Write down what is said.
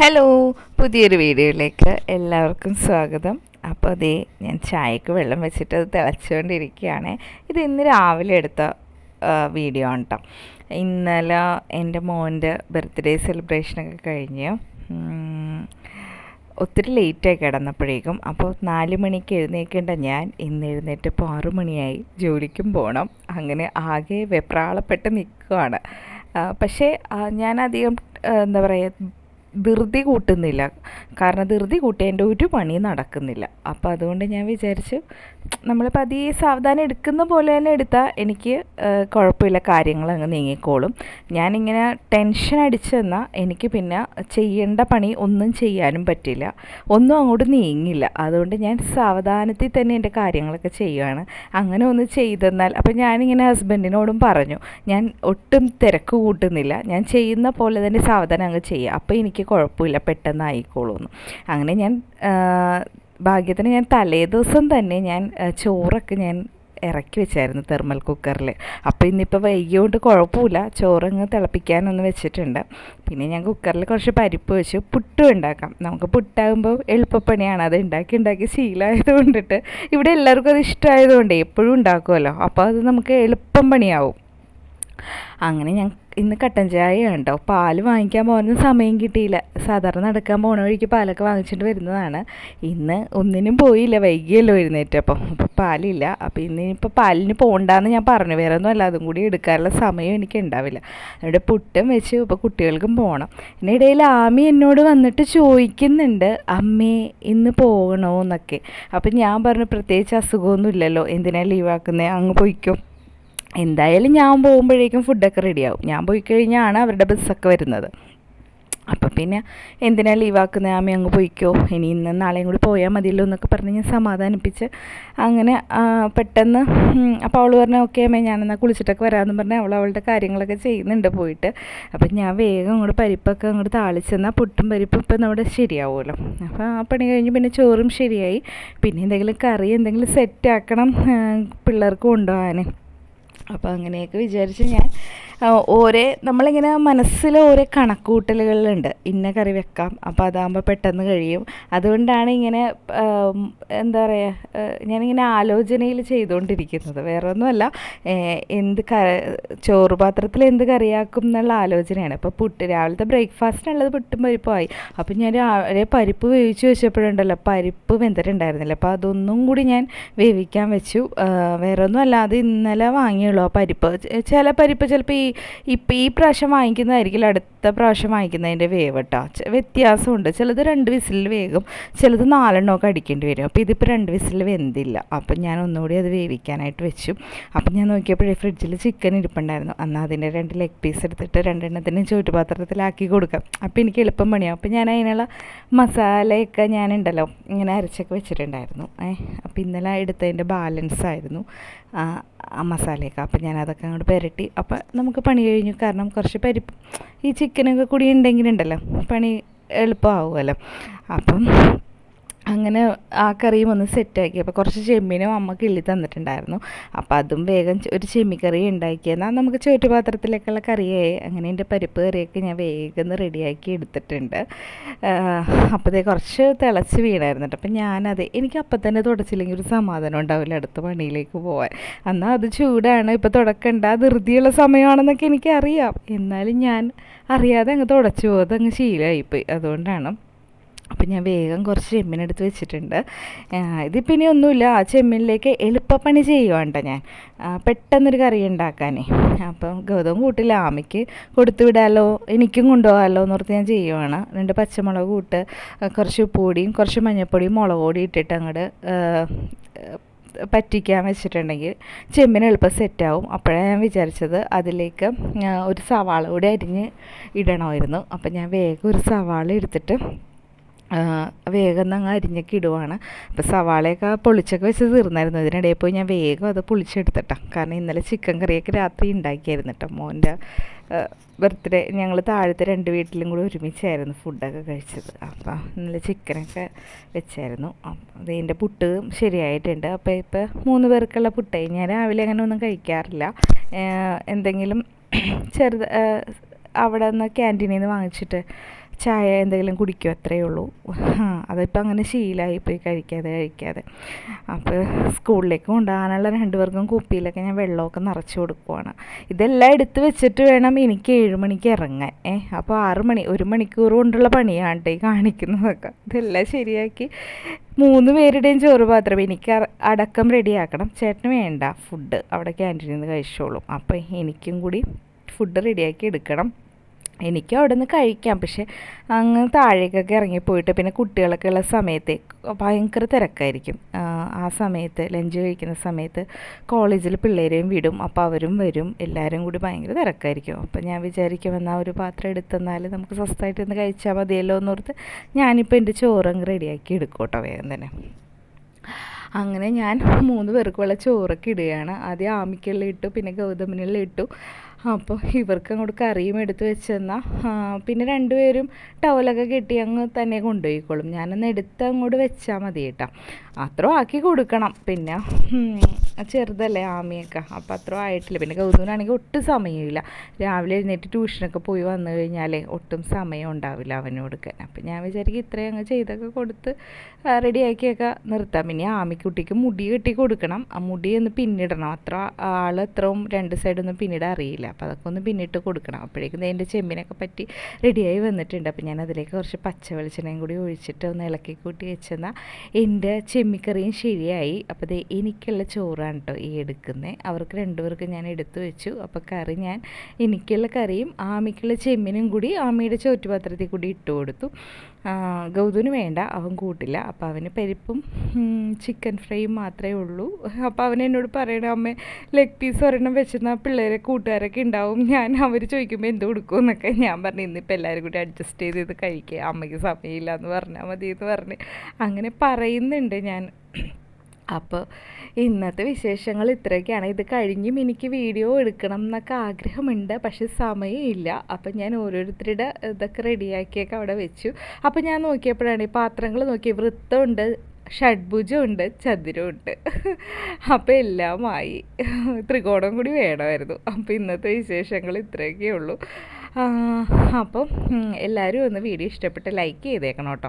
Hello പുതിയൊരു വീഡിയോയിലേക്ക് എല്ലാവർക്കും സ്വാഗതം. അപ്പോൾ അതേ ഞാൻ ചായക്ക് വെള്ളം വെച്ചിട്ട് അത് തിളച്ചുകൊണ്ടിരിക്കുകയാണ് ഇത് ഇന്ന് രാവിലെ എടുത്ത വീഡിയോ ആണ് കേട്ടോ ഇന്നലെ എന്റെ മോന്റെ ബർത്ത്ഡേ സെലിബ്രേഷനൊക്കെ കഴിഞ്ഞ് ഒത്തിരി ലേറ്റായി കിടന്നപ്പോഴേക്കും. അപ്പോൾ നാല് മണിക്ക് എഴുന്നേക്കേണ്ട ഞാൻ ഇന്ന് എഴുന്നേറ്റ് ഇപ്പോൾ ആറു മണിയായി ജോലിക്കും പോകണം അങ്ങനെ ആകെ വെപ്രാളപ്പെട്ട് നിൽക്കുകയാണ് പക്ഷേ ഞാൻ ഞാനധികം എന്താ പറയുക ധൃതി കൂട്ടുന്നില്ല. കാരണം ധൃതി കൂട്ടിയ എന്റെ ഒരു പണി നടക്കുന്നില്ല. അപ്പോൾ അതുകൊണ്ട് ഞാൻ വിചാരിച്ചു നമ്മൾ പതിയെ സാവധാനം എടുക്കുന്ന പോലെ തന്നെ എടുത്താൽ എനിക്ക് കുഴപ്പമില്ല കാര്യങ്ങൾ അങ്ങ് നീങ്ങിക്കോളും. ഞാനിങ്ങനെ ടെൻഷൻ അടിച്ചു തന്നാൽ എനിക്ക് പിന്നെ ചെയ്യേണ്ട പണി ഒന്നും ചെയ്യാനും പറ്റില്ല. ഒന്നും അങ്ങോട്ട് നീങ്ങില്ല. അതുകൊണ്ട് ഞാൻ സാവധാനത്തിൽ തന്നെ എന്റെ കാര്യങ്ങളൊക്കെ ചെയ്യുകയാണ് അങ്ങനെ ഒന്ന് ചെയ്തെന്നാൽ അപ്പോൾ ഞാനിങ്ങനെ ഹസ്ബൻഡിനോടും പറഞ്ഞു ഞാൻ ഒട്ടും തിരക്ക് കൂട്ടുന്നില്ല. ഞാൻ ചെയ്യുന്ന പോലെ തന്നെ സാവധാനം അങ്ങ് ചെയ്യുക. അപ്പോൾ എനിക്ക് കുഴപ്പമില്ല പെട്ടെന്ന് ആയിക്കോളൂന്ന് അങ്ങനെ ഞാൻ ഭാഗ്യത്തിന് ഞാൻ തലേ ദിവസം തന്നെ ഞാൻ ചോറൊക്കെ ഞാൻ ഇറക്കി വെച്ചായിരുന്നു തെർമൽ കുക്കറിൽ അപ്പോൾ ഇന്നിപ്പോൾ വൈകിയോണ്ട് കുഴപ്പമില്ല ചോറങ്ങ് തിളപ്പിക്കാനൊന്ന് വെച്ചിട്ടുണ്ട്. പിന്നെ ഞാൻ കുക്കറിൽ കുറച്ച് പരിപ്പ് വെച്ച് പുട്ടും ഉണ്ടാക്കാം. നമുക്ക് പുട്ടാകുമ്പോൾ എളുപ്പപ്പണിയാണ്. അത് ഉണ്ടാക്കി ഉണ്ടാക്കി ശീലമായത് കൊണ്ടിട്ട് ഇവിടെ എല്ലാവർക്കും അത് ഇഷ്ടമായതുകൊണ്ട് എപ്പോഴും ഉണ്ടാക്കുമല്ലോ അപ്പോൾ അത് നമുക്ക് എളുപ്പം പണിയാവും. അങ്ങനെ ഞാൻ ഇന്ന് കട്ടൻ ചായ ഉണ്ടോ? പാൽ വാങ്ങിക്കാൻ പോകുന്ന സമയം കിട്ടിയില്ല. സാധാരണ നടക്കാൻ പോണ വഴിക്ക് പാലൊക്കെ വാങ്ങിച്ചിട്ട് വരുന്നതാണ്. ഇന്ന് ഒന്നിനും പോയില്ല. വൈകിയല്ലോ എഴുന്നേറ്റപ്പം അപ്പോൾ പാലില്ല. അപ്പോൾ ഇന്ന് ഇപ്പോൾ പാലിന് പോകണ്ടെന്ന് ഞാൻ പറഞ്ഞു. വേറെ ഒന്നും അല്ല അതും കൂടി എടുക്കാനുള്ള സമയം എനിക്ക് ഉണ്ടാവില്ല. അവിടെ പുട്ടും വെച്ച് ഇപ്പോൾ കുട്ടികൾക്കും പോകണം ഇതിനിടയിൽ ആമി എന്നോട് വന്നിട്ട് ചോദിക്കുന്നുണ്ട് അമ്മേ ഇന്ന് പോകണോ? എന്നൊക്കെ. അപ്പം ഞാൻ പറഞ്ഞു പ്രത്യേകിച്ച് അസുഖമൊന്നുമില്ലല്ലോ. എന്തിനാണ് ലീവാക്കുന്നത് അങ്ങ് പോയിക്കോ. എന്തായാലും ഞാൻ പോകുമ്പോഴേക്കും ഫുഡൊക്കെ റെഡിയാവും ഞാൻ പോയി കഴിഞ്ഞാണ് അവരുടെ ബസ്സൊക്കെ വരുന്നത്. അപ്പം പിന്നെ എന്തിനാ ലീവാക്കുന്നത് ആമി അങ്ങ് പോയിക്കോ. ഇനി ഇന്ന് നാളെയും കൂടി പോയാൽ മതിയല്ലോ എന്നൊക്കെ പറഞ്ഞ് ഞാൻ സമാധാനിപ്പിച്ച് അങ്ങനെ പെട്ടെന്ന് അപ്പോൾ അവൾ പറഞ്ഞു ഓക്കെ അമ്മേ ഞാനെന്നാൽ കുളിച്ചിട്ടൊക്കെ വരാമെന്ന് പറഞ്ഞ് അവൾ അവളുടെ കാര്യങ്ങളൊക്കെ ചെയ്യുന്നുണ്ട് പോയിട്ട്. അപ്പം ഞാൻ വേഗം അങ്ങോട്ട് പരിപ്പൊക്കെ അങ്ങോട്ട് താളിച്ചെന്നാൽ പുട്ടും പരിപ്പും ഇപ്പം നമ്മുടെ ശരിയാവുമല്ലോ. അപ്പോൾ ആ പണി കഴിഞ്ഞ് പിന്നെ ചോറും ശരിയായി. പിന്നെ എന്തെങ്കിലും കറി എന്തെങ്കിലും സെറ്റാക്കണം പിള്ളേർക്ക് കൊണ്ടുപോകാൻ അപ്പോൾ അങ്ങനെയൊക്കെ വിചാരിച്ച് ഞാൻ ഓരേ നമ്മളിങ്ങനെ മനസ്സിൽ ഓരോ കണക്കൂട്ടലുകളുണ്ട് ഇന്ന കറി വെക്കാം അപ്പോൾ അതാകുമ്പോൾ പെട്ടെന്ന് കഴിയും. അതുകൊണ്ടാണ് ഇങ്ങനെ എന്താ പറയുക ഞാനിങ്ങനെ ആലോചനയിൽ ചെയ്തുകൊണ്ടിരിക്കുന്നത് വേറെ ഒന്നുമല്ല എന്ത് ക ചോറ് പാത്രത്തിൽ എന്ത് കറിയാക്കും എന്നുള്ള ആലോചനയാണ്. ഇപ്പോൾ പുട്ട് രാവിലത്തെ ബ്രേക്ക്ഫാസ്റ്റിനുള്ളത് പുട്ടും പരിപ്പുമായി. അപ്പോൾ ഞാൻ രാവിലെ പരിപ്പ് വേവിച്ച് വെച്ചപ്പോഴുണ്ടല്ലോ പരിപ്പ് വെന്തിട്ടുണ്ടായിരുന്നില്ല. അപ്പോൾ അതൊന്നും കൂടി ഞാൻ വേവിക്കാൻ വെച്ചു. വേറെ ഒന്നും അല്ലാതെ ഇന്നലെ ആ പരിപ്പ്. ചില പരിപ്പ് ചിലപ്പോൾ ഈ ഇപ്പം ഈ പ്രാവശ്യം വാങ്ങിക്കുന്നതായിരിക്കില്ല അടുത്ത പ്രാവശ്യം വാങ്ങിക്കുന്നതിന്റെ വേവ് കേട്ടോ വ്യത്യാസമുണ്ട്. ചിലത് രണ്ട് വിസിലിൽ വേഗം ചിലത് നാലെണ്ണമൊക്കെ അടിക്കേണ്ടി വരും. അപ്പോൾ ഇതിപ്പോൾ രണ്ട് വിസിലിൽ വെന്തില്ല. അപ്പം ഞാൻ ഒന്നുകൂടി അത് വേവിക്കാനായിട്ട് വെച്ചു. അപ്പം ഞാൻ നോക്കിയപ്പോഴേ ഫ്രിഡ്ജിൽ ചിക്കൻ ഇരിപ്പുണ്ടായിരുന്നു. എന്നാൽ അതിന്റെ രണ്ട് ലെഗ് പീസ് എടുത്തിട്ട് രണ്ടെണ്ണത്തിന് ചുറ്റുപാത്രത്തിലാക്കി കൊടുക്കാം. അപ്പോൾ എനിക്ക് എളുപ്പം പണിയാവും അപ്പോൾ ഞാൻ അതിനുള്ള മസാലയൊക്കെ ഞാനുണ്ടല്ലോ ഇങ്ങനെ അരച്ചൊക്കെ വെച്ചിട്ടുണ്ടായിരുന്നു. ഏ അപ്പോൾ ഇന്നലെ എടുത്തതിന്റെ ബാലൻസ് ആയിരുന്നു. മസാലയൊക്കെ. അപ്പോൾ ഞാൻ അതൊക്കെ അങ്ങോട്ട് പുരട്ടി. അപ്പോൾ നമുക്ക് പണി കഴിഞ്ഞു. കാരണം കുറച്ച് പരിപ്പ് ഈ ചിക്കനൊക്കെ കൂടി ഉണ്ടെങ്കിലുണ്ടല്ലോ പണി എളുപ്പമാവുമല്ലോ. അപ്പം അങ്ങനെ ആ കറിയും ഒന്ന് സെറ്റാക്കി. അപ്പോൾ കുറച്ച് ചെമ്മീനും അമ്മ കിള്ളി തന്നിട്ടുണ്ടായിരുന്നു. അപ്പോൾ അതും വേഗം ഒരു ചെമ്മിക്കറി ഉണ്ടാക്കിയെന്നാൽ നമുക്ക് ചുറ്റുപാത്രത്തിലേക്കുള്ള കറിയായി. അങ്ങനെ എന്റെ പരിപ്പ് കറിയൊക്കെ ഞാൻ വേഗം റെഡിയാക്കി എടുത്തിട്ടുണ്ട്. അപ്പോഴത്തെ കുറച്ച് തിളച്ച് വീണായിരുന്നു അപ്പം ഞാനത് എനിക്ക് അപ്പം തന്നെ തുടച്ചില്ലെങ്കിൽ ഒരു സമാധാനം ഉണ്ടാവില്ല അടുത്ത പണിയിലേക്ക് പോകാൻ എന്നാൽ അത് ചൂടാണ്. ഇപ്പോൾ തുടക്കണ്ട. ധൃതിയുള്ള സമയമാണെന്നൊക്കെ എനിക്കറിയാം. എന്നാലും ഞാൻ അറിയാതെ അങ്ങ് തുടച്ചു പോകുന്നത് അങ്ങ് ശീലമായിപ്പോയി അതുകൊണ്ടാണ് അപ്പം ഞാൻ വേഗം കുറച്ച് ചെമ്മീനെടുത്ത് വെച്ചിട്ടുണ്ട്. ഇതിപ്പിനി ഇനി ഒന്നുമില്ല. ആ ചെമ്മീനിലേക്ക് എളുപ്പപ്പണി ചെയ്യുവാണ്ട ഞാൻ. പെട്ടെന്നൊരു കറി ഉണ്ടാക്കാനേ. അപ്പം ഗൗതം കൂട്ടില്ല ആമയ്ക്ക് കൊടുത്തു വിടാമല്ലോ എനിക്കും കൊണ്ടുപോകാമല്ലോ എന്ന് ഓർത്ത് ഞാൻ ചെയ്യുവാണ്. രണ്ട് പച്ചമുളക് കൂട്ട് കുറച്ച് ഉപ്പുപൊടിയും കുറച്ച് മഞ്ഞൾപ്പൊടിയും മുളക് പൊടി ഇട്ടിട്ട് അങ്ങോട്ട് പറ്റിക്കാൻ വെച്ചിട്ടുണ്ടെങ്കിൽ ചെമ്മീൻ എളുപ്പം സെറ്റാവും അപ്പോഴാണ് ഞാൻ വിചാരിച്ചത് അതിലേക്ക് ഒരു സവാള കൂടി അരിഞ്ഞ് ഇടണമായിരുന്നു. അപ്പം ഞാൻ വേഗം ഒരു സവാള എടുത്തിട്ട് വേഗം അങ്ങ് അരിഞ്ഞൊക്കെ ഇടുവാണ്. അപ്പോൾ സവാളയൊക്കെ പൊളിച്ചൊക്കെ വെച്ച് തീർന്നായിരുന്നു. ഇതിനിടയിൽ പോയി ഞാൻ വേഗം അത് പൊളിച്ചെടുത്തിട്ടാ. കാരണം ഇന്നലെ ചിക്കൻ കറിയൊക്കെ രാത്രി ഉണ്ടാക്കിയായിരുന്നു കേട്ടോ മോന്റെ ബർത്ത്ഡേ. ഞങ്ങൾ താഴത്തെ രണ്ട് വീട്ടിലും കൂടി ഒരുമിച്ചായിരുന്നു ഫുഡൊക്കെ കഴിച്ചത്. അപ്പോൾ ഇന്നലെ ചിക്കനൊക്കെ വെച്ചായിരുന്നു. അപ്പം അതിന്റെ പുട്ട് ശരിയായിട്ടുണ്ട്. അപ്പോൾ ഇപ്പോൾ മൂന്ന് പേർക്കുള്ള പുട്ടായി ഞാൻ രാവിലെ അങ്ങനെ ഒന്നും കഴിക്കാറില്ല. എന്തെങ്കിലും ചെറുത് അവിടെ നിന്ന് ക്യാന്റീനിൽ നിന്ന് വാങ്ങിച്ചിട്ട് ചായ എന്തെങ്കിലും കുടിക്കും അത്രയേ ഉള്ളൂ. അതിപ്പോൾ അങ്ങനെ ശീലമായി പോയി കഴിക്കാതെ കഴിക്കാതെ. അപ്പോൾ സ്കൂളിലേക്ക് കൊണ്ടുപോകാനുള്ള രണ്ടുപേർക്കും കുപ്പിയിലൊക്കെ ഞാൻ വെള്ളമൊക്കെ നിറച്ച് കൊടുക്കുവാണ്. ഇതെല്ലാം എടുത്ത് വെച്ചിട്ട് വേണം എനിക്ക് ഏഴ് മണിക്ക് ഇറങ്ങാൻ. ഏ അപ്പോൾ ആറ് മണി ഒരു മണിക്കൂർ കൊണ്ടുള്ള പണിയാണ് ഈ കാണിക്കുന്നതൊക്കെ. ഇതെല്ലാം ശരിയാക്കി മൂന്ന് പേരുടെയും ചോറ് പാത്രം എനിക്ക് അടക്കം റെഡിയാക്കണം. ചേട്ടന് വേണ്ട ഫുഡ് അവിടെ ക്യാന്റീനിൽ നിന്ന് കഴിച്ചോളും. അപ്പോൾ എനിക്കും കൂടി ഫുഡ് റെഡിയാക്കി എടുക്കണം. എനിക്ക് അവിടെ നിന്ന് കഴിക്കാം. പക്ഷെ അങ്ങ് താഴേക്കൊക്കെ ഇറങ്ങിപ്പോയിട്ട് പിന്നെ കുട്ടികളൊക്കെ ഉള്ള സമയത്ത് ഭയങ്കര തിരക്കായിരിക്കും. ആ സമയത്ത് ലഞ്ച് കഴിക്കുന്ന സമയത്ത് കോളേജിൽ പിള്ളേരെയും വിടും. അപ്പോൾ അവരും വരും. എല്ലാവരും കൂടി ഭയങ്കര തിരക്കായിരിക്കും. അപ്പോൾ ഞാൻ വിചാരിക്കും എന്നാൽ ഒരു പാത്രം എടുത്തെന്നാൽ നമുക്ക് സ്വസ്ഥമായിട്ട് ഇന്ന് കഴിച്ചാൽ മതിയല്ലോ എന്നോർത്ത് ഞാനിപ്പോൾ എന്റെ ചോറങ്ങ് റെഡിയാക്കി എടുക്കും കേട്ടോ വേഗം തന്നെ. അങ്ങനെ ഞാൻ മൂന്ന് പേർക്കുള്ള ചോറൊക്കെ ഇടുകയാണ്. ആദ്യം ആമിക്കുള്ള ഇട്ടു പിന്നെ ഗൗതമിനുള്ള ഇട്ടു. അപ്പോൾ ഇവർക്ക് അങ്ങോട്ട് കറിയും എടുത്ത് വെച്ചെന്നാൽ പിന്നെ രണ്ടുപേരും ടവലൊക്കെ കെട്ടി അങ്ങ് തന്നെ കൊണ്ടുപോയിക്കോളും. ഞാനൊന്ന് എടുത്ത് അങ്ങോട്ട് വെച്ചാൽ മതി കേട്ടോ. അത്ര ആക്കി കൊടുക്കണം. പിന്നെ ചെറുതല്ലേ ആമിയൊക്കെ. അപ്പം അത്ര ആയിട്ടില്ല. പിന്നെ ഗൗതമനാണെങ്കിൽ ഒട്ടും സമയമില്ല. രാവിലെ എഴുന്നേറ്റ് ട്യൂഷനൊക്കെ പോയി വന്നു കഴിഞ്ഞാലേ ഒട്ടും സമയം ഉണ്ടാവില്ല അവന് കൊടുക്കാൻ അപ്പം ഞാൻ വിചാരിക്കും ഇത്രയും അങ്ങ് ചെയ്തൊക്കെ കൊടുത്ത് റെഡിയാക്കിയൊക്കെ നിർത്താം. പിന്നെ ആമിക്കുട്ടിക്ക് മുടി കെട്ടി കൊടുക്കണം. ആ മുടി ഒന്ന് പിന്നിടണം. അത്ര ആൾ എത്രയും രണ്ട് സൈഡൊന്നും പിന്നിടാൻ അറിയില്ല. അപ്പോൾ അതൊക്കെ ഒന്ന് പിന്നിട്ട് കൊടുക്കണം. അപ്പോഴേക്കും അതിന്റെ ചെമ്മിനൊക്കെ പറ്റി റെഡിയായി വന്നിട്ടുണ്ട്. അപ്പോൾ ഞാൻ അതിലേക്ക് കുറച്ച് പച്ച വെളിച്ചെണ്ണയും കൂടി ഒഴിച്ചിട്ട് ഒന്ന് ഇളക്കി കൂട്ടി വെച്ചെന്നാൽ എന്റെ ചെമ്മിക്കറിയും ശരിയായി. അപ്പോൾ ദേ എനിക്കുള്ള ചോറാണ് കേട്ടോ ഈ എടുക്കുന്നത് അവർക്ക് രണ്ടുപേർക്കും ഞാൻ എടുത്തു വെച്ചു. അപ്പോൾ കറി ഞാൻ എനിക്കുള്ള കറിയും ആമിക്കുള്ള ചെമ്മിനും കൂടി ആമിയുടെ ചോറ്റുപാത്രത്തിൽ കൂടി ഇട്ട് കൊടുത്തു. ഗൗതുവിന് വേണ്ട അവൻ കൂട്ടില്ല. അപ്പോൾ അവന് പരിപ്പും ചിക്കൻ ഫ്രൈയും മാത്രമേ ഉള്ളൂ. അപ്പോൾ അവൻ എന്നോട് പറയണ അമ്മ ലെഗ് പീസ് ഒരെണ്ണം വെച്ചിരുന്നാൽ പിള്ളേരെ കൂട്ടുകാരൊക്കെ ഉണ്ടാവും. ഞാൻ അവർ ചോദിക്കുമ്പോൾ എന്ത് കൊടുക്കും? എന്നൊക്കെ ഞാൻ പറഞ്ഞു. ഇന്നിപ്പോൾ എല്ലാവരും കൂടി അഡ്ജസ്റ്റ് ചെയ്ത് ഇത് കഴിക്കുക അമ്മയ്ക്ക് സമയമില്ല എന്ന് പറഞ്ഞാൽ മതി എന്ന് പറഞ്ഞ്. അങ്ങനെ പറയുന്നുണ്ട് ഞാൻ. അപ്പോൾ ഇന്നത്തെ വിശേഷങ്ങൾ ഇത്രയൊക്കെയാണ്. ഇത് കഴിഞ്ഞും എനിക്ക് വീഡിയോ എടുക്കണം എന്നൊക്കെ ആഗ്രഹമുണ്ട് പക്ഷേ സമയമില്ല. അപ്പം ഞാൻ ഓരോരുത്തരുടെ ഇതൊക്കെ റെഡിയാക്കിയൊക്കെ അവിടെ വെച്ചു. അപ്പം ഞാൻ നോക്കിയപ്പോഴാണ് ഈ പാത്രങ്ങൾ നോക്കി വൃത്തമുണ്ട് ഷഡ്ഭുജമുണ്ട് ചതുരമുണ്ട്. അപ്പോൾ എല്ലാമായി. ത്രികോണം കൂടി വേണമായിരുന്നു. അപ്പോൾ ഇന്നത്തെ വിശേഷങ്ങൾ ഇത്രയൊക്കെ ഉള്ളൂ. അപ്പം എല്ലാവരും ഒന്ന് വീഡിയോ ഇഷ്ടപ്പെട്ട് ലൈക്ക് ചെയ്തേക്കണം കേട്ടോ.